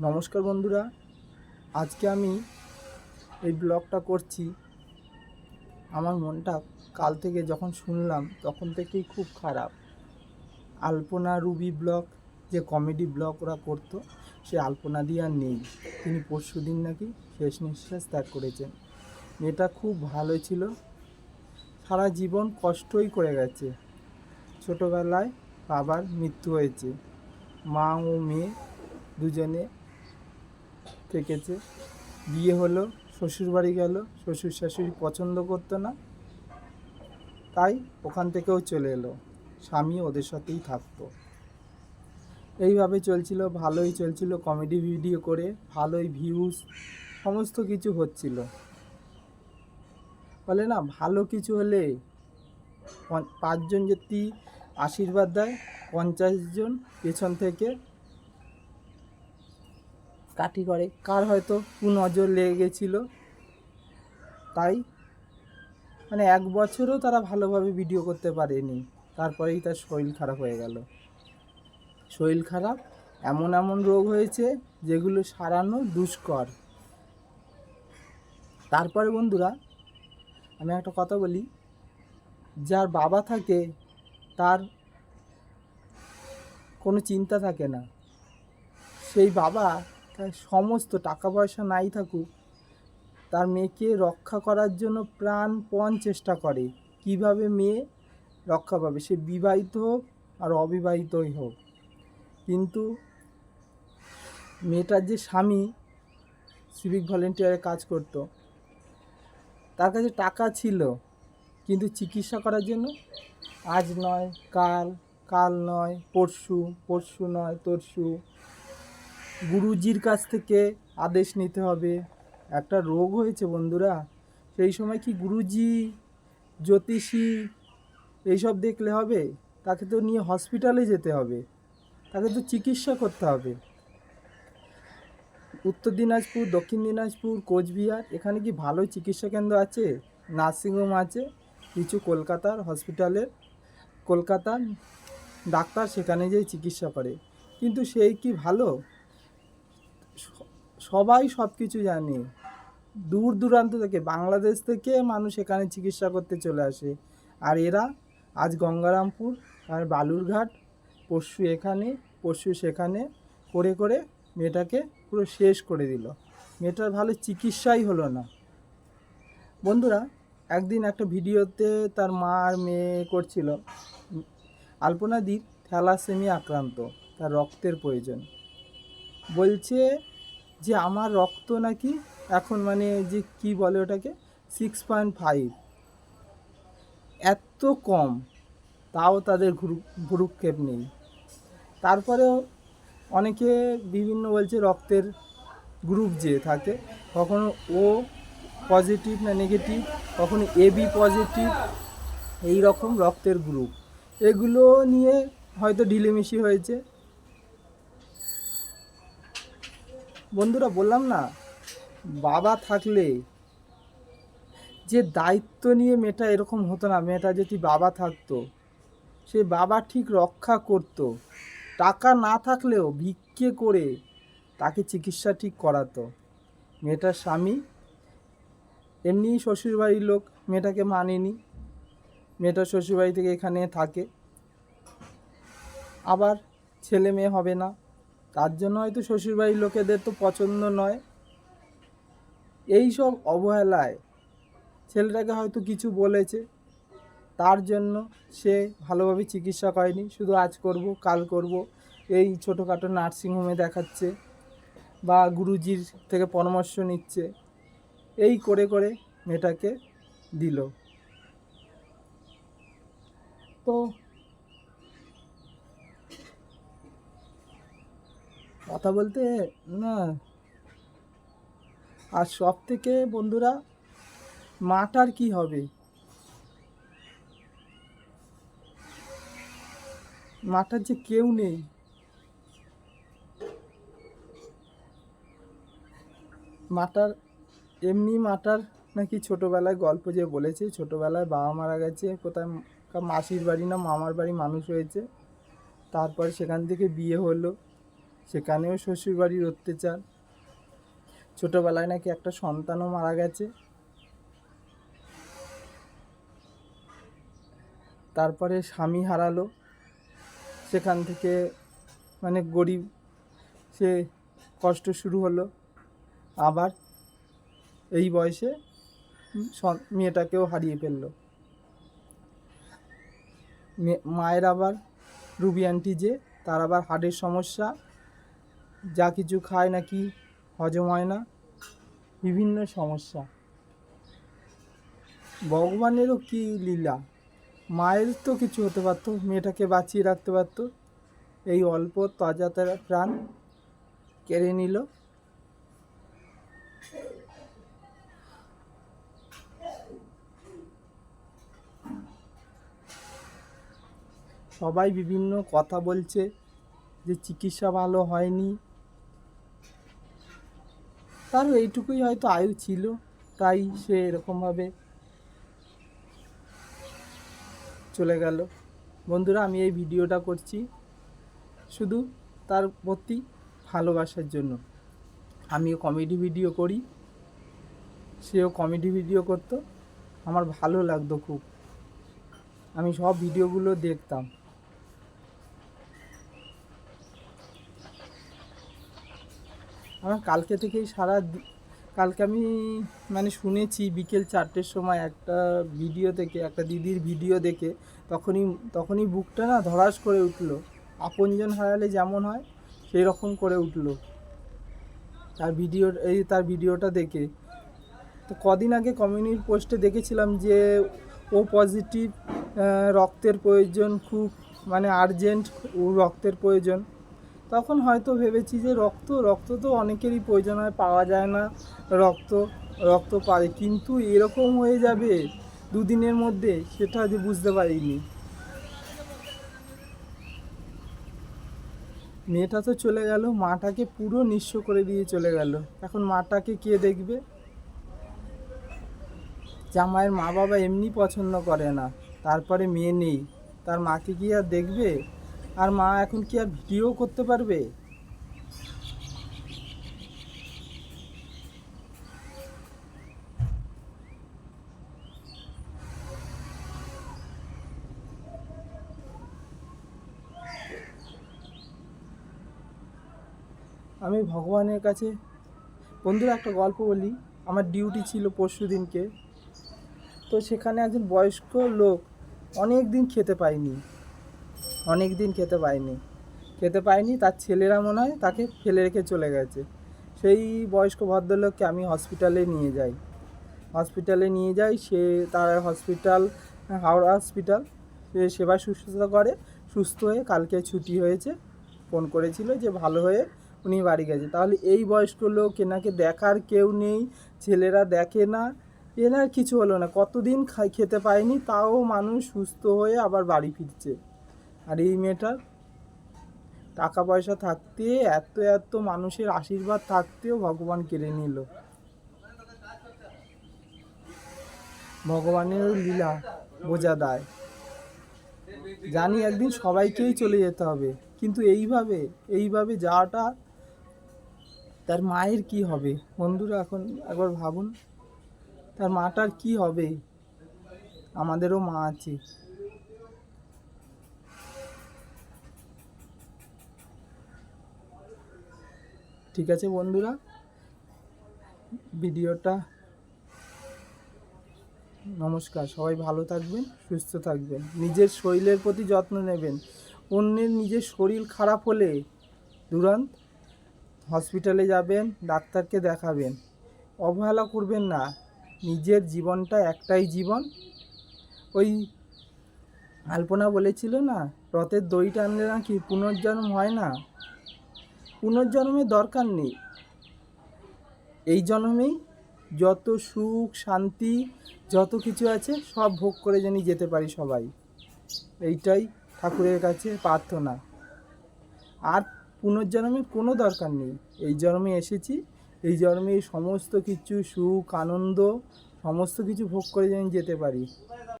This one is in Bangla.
নমস্কার বন্ধুরা, আজকে আমি এই ব্লগটা করছি। আমার মনটা কাল থেকে যখন শুনলাম, তখন থেকেই খুব খারাপ। আলপনা রুবি ব্লগ, যে কমেডি ব্লগ ওরা করতো, সে আলপনা দিয়ে আর নেই। তিনি পরশু দিন নাকি শেষ নিঃশ্বাস ত্যাগ করেছেন। মেয়েটা খুব ভালো ছিল। সারা জীবন কষ্টই করে গেছে। ছোটোবেলায় বাবার মৃত্যু হয়েছে। মা ও মেয়ে দুজনে থেকেছে। বিয়ে হলো, শ্বশুরবাড়ি গেল শ্বশুর শাশুড়ি পছন্দ করতো না। তাই ওখান থেকেও চলে এলো। স্বামী ওদের সাথেই থাকতো। এইভাবে চলছিল, ভালোই চলছিল। কমেডি ভিডিও করে, ভালোই ভিউজ সমস্ত কিছু হচ্ছিল। বলে না, ভালো কিছু হলে পাঁচজন যদি আশীর্বাদ দেয়, পঞ্চাশ জন পেছন থেকে কাটি করে। কার হয়তো কুনজর লেগে গেছিল। তাই মানে এক বছরও তারা ভালোভাবে ভিডিও করতে পারেনি। তারপরেই তার শরীর খারাপ হয়ে গেল। শরীর খারাপ এমন এমন রোগ হয়েছে যেগুলো সারানো দুষ্কর। তারপরে বন্ধুরা, আমি একটা কথা বলি, যার বাবা থাকে তার কোনো চিন্তা থাকে না। সেই বাবা তার সমস্ত টাকা পয়সা নাই থাকুক, তার মেয়েকে রক্ষা করার জন্য প্রাণপণ চেষ্টা করে। কীভাবে মেয়ে রক্ষা পাবে? সে বিবাহিত হোক আর অবিবাহিতই হোক। কিন্তু মেয়েটার যে স্বামী সিভিক ভলেন্টিয়ারে কাজ করত, তার কাছে টাকা ছিল, কিন্তু চিকিৎসা করার জন্য আজ নয়, কাল কাল নয়, পরশু পরশু নয়, তরশু গুরুজির কাছ থেকে আদেশ নিতে হবে। একটা রোগ হয়েছে বন্ধুরা, সেই সময় কি গুরুজি, জ্যোতিষী এইসব দেখলে হবে? তাকে তো নিয়ে হসপিটালে যেতে হবে। তাকে তো চিকিৎসা করতে হবে। উত্তর দিনাজপুর, দক্ষিণ দিনাজপুর, কোচবিহার, এখানে কি ভালো চিকিৎসা কেন্দ্র আছে? নার্সিংহোম আছে, কিছু কলকাতার হসপিটালের কলকাতার ডাক্তার সেখানে যেয়ে চিকিৎসা করে। কিন্তু সেই কি ভালো? সবাই সব কিছু জানে। দূর দূরান্ত থেকে, বাংলাদেশ থেকে মানুষ এখানে চিকিৎসা করতে চলে আসে। আর এরা আজ গঙ্গারামপুর আর বালুরঘাট, পরশু এখানে, পরশু সেখানে করে করে মেয়েটাকে পুরো শেষ করে দিল। মেয়েটার ভালো চিকিৎসাই হলো না। বন্ধুরা, একদিন একটা ভিডিওতে তার মা আর মেয়ে করছিল আলপনাদির থ্যালাসেমি আক্রান্ত, তার রক্তের প্রয়োজন। বলছে যে আমার রক্ত নাকি এখন মানে যে কি বলে ওটাকে? সিক্স পয়েন্ট ফাইভ এত কম, তাও তাদের ভুরু- ভুরুক্ষেপ নেই। তারপরেও অনেকে বিভিন্ন বলছে রক্তের গ্রুপ যে থাকে, কখনো ও পজিটিভ না নেগেটিভ কখনো এবি পজিটিভ এই রকম রক্তের গ্রুপ এগুলো নিয়ে হয়তো ঢিলেমিশি হয়েছে। বন্ধুরা, বললাম না, বাবা থাকলে যে দায়িত্ব নিয়ে মেয়েটা এরকম হতো না, মেয়েটা যদি বাবা থাকতো, সে বাবা ঠিক রক্ষা করতো। টাকা না থাকলেও ভিক্ষে করে তাকে চিকিৎসা ঠিক করাতো। মেয়েটার স্বামী, এমনি শ্বশুরবাড়ির লোক, মেয়েটাকে মানেনি। মেয়েটা শ্বশুরবাড়ি থেকে এখানে থাকে। আবার ছেলে মেয়ে হবে না। তার জন্য হয়তো শ্বশুরবাড়ির লোকেদের তো পছন্দ নয়। এই সব অবহেলায় ছেলেটাকে হয়তো কিছু বলেছে, তার জন্য সে ভালোভাবে চিকিৎসা করেনি। শুধু আজ করব, কাল করব, এই ছোটোখাটো নার্সিংহোমে দেখাচ্ছে বা গুরুজির থেকে পরামর্শ নিচ্ছে। এই করে করে মেয়েটাকে দিল। তো কথা বলতে, না। আর সব থেকে বন্ধুরা, মাটার কি হবে? মাটার যে কেউ নেই। মাটার, এমনি মাটার নাকি ছোটোবেলায় গল্প যে বলেছে, ছোটোবেলায় বাবা মারা গেছে, কোথায় মাসির বাড়ি না মামার বাড়ি মানুষ হয়েছে, তারপর সেখান থেকে বিয়ে হলো। সেখানেও শ্বশুরবাড়ির অত্যাচার। ছোটোবেলায় নাকি একটা সন্তানও মারা গেছে। তারপরে স্বামী হারালো। সেখান থেকে মানে গরিব, সে কষ্ট শুরু হলো। আবার এই বয়সে মেয়েটাকেও হারিয়ে ফেলল। মায়ের আবার, রুবি আন্টি যে, তার আবার হার্টের সমস্যা। যা কিছু খায় নাকি হজম হয় না, বিভিন্ন সমস্যা। ভগবানেরও কি লীলা? মায়ের তো কিছু হতে পারতো, মেয়েটাকে বাঁচিয়ে রাখতে পারতো। এই অল্প তাজা তাজা প্রাণ কেড়ে নিল। সবাই বিভিন্ন কথা বলছে যে চিকিৎসা ভালো হয়নি। তারও এইটুকুই হয়তো আয়ু ছিল, তাই সে এরকমভাবে চলে গেল। বন্ধুরা, আমি এই ভিডিওটা করছি শুধু তার প্রতি ভালোবাসার জন্য। আমিও কমেডি ভিডিও করি, সেও কমেডি ভিডিও করতো, আমার ভালো লাগতো খুব। আমি সব ভিডিওগুলো দেখতাম। আমার কালকে থেকেই সারা কালকে আমি মানে শুনেছি বিকেল চারটের সময় একটা ভিডিও থেকে একটা দিদির ভিডিও দেখে, তখনই তখনই বুকটা না ধরাস করে উঠল। আপনজন হারালে যেমন হয় সেই রকম করে উঠল। তার ভিডিও, এই তার ভিডিওটা দেখে। তো কদিন আগে কমিউনিটি পোস্টে দেখেছিলাম যে ও পজিটিভ রক্তের প্রয়োজন খুব মানে আর্জেন্ট ও রক্তের প্রয়োজন। তখন হয়তো ভেবেছি যে রক্ত রক্ত তো অনেকেরই প্রয়োজন হয়, পাওয়া যায় না রক্ত রক্ত পারে কিন্তু এরকম হয়ে যাবে দুদিনের মধ্যে, সেটা যে বুঝতে পারিনি। মেয়েটা তো চলে গেল, মাটাকে পুরো নিঃস্ব করে দিয়ে চলে গেল। এখন মাটাকে কে দেখবে? জামাইয়ের মা বাবা এমনি পছন্দ করে না। তারপরে মেয়ে নেই। তার মাকে কি আর দেখবে? আর মা এখন কি আর ভিডিও করতে পারবে? আমি ভগবানের কাছে, বন্ধুরা একটা গল্প বলি, আমার ডিউটি ছিল পরশু দিনকে। তো সেখানে একজন বয়স্ক লোক অনেক দিন খেতে পায়নি। অনেক দিন খেতে পায়নি খেতে পায়নি তার ছেলেরা মনে হয় তাকে ফেলে রেখে চলে গেছে। সেই বয়স্ক ভদ্রলোককে আমি হসপিটালে নিয়ে যাই। হসপিটালে নিয়ে যাই, সে তার হসপিটাল হাওড়া হসপিটাল সে সেবা শুশ্রূষা করে, সুস্থ হয়ে কালকে ছুটি হয়েছে। ফোন করেছিল যে ভালো হয়ে উনি বাড়ি গেছে। তাহলে এই বয়স্ক লোক এনাকে দেখার কেউ নেই, ছেলেরা দেখে না, এনার কিছু হলো না। কতদিন খাই খেতে পায়নি তাও মানুষ সুস্থ হয়ে আবার বাড়ি ফিরছে। আর এই মেয়েটার টাকা পয়সা থাকতে এত এত মানুষের আশীর্বাদ থাকতেও ভগবান কেড়ে নিল। ভগবানের লীলা বোঝা দায়। জানি একদিন সবাইকেই চলে যেতে হবে, কিন্তু এইভাবে এইভাবে যাওয়াটা তার মায়ের কি হবে? বন্ধুরা, এখন একবার ভাবুন, তার মাটার কি হবে? আমাদেরও মা আছে। ঠিক আছে বন্ধুরা? ভিডিওটা নমস্কার, সবাই ভালো থাকবেন, সুস্থ থাকবেন, নিজের শরীরের প্রতি যত্ন নেবেন, অন্যের নিজের শরীর খারাপ হলে তুরন্ত হসপিটালে যাবেন, ডাক্তারকে দেখাবেন, অবহেলা করবেন না, নিজের জীবনটা একটাই জীবন। ওই আলপনা বলেছিল না, রথের দড়ি টানলে নাকি পুনর্জন্ম হয় না? পুনর্জন্মের দরকার নেই। এই জন্মেই যত সুখ, শান্তি, যত কিছু আছে সব ভোগ করে জানি যেতে পারি সবাই। এইটাই ঠাকুরের কাছে প্রার্থনা। আর পুনর্জন্মের কোনো দরকার নেই। এই জন্মে এসেছি, এই জন্মে সমস্ত কিছু সুখ, আনন্দ, সমস্ত কিছু ভোগ করে যেন যেতে পারি।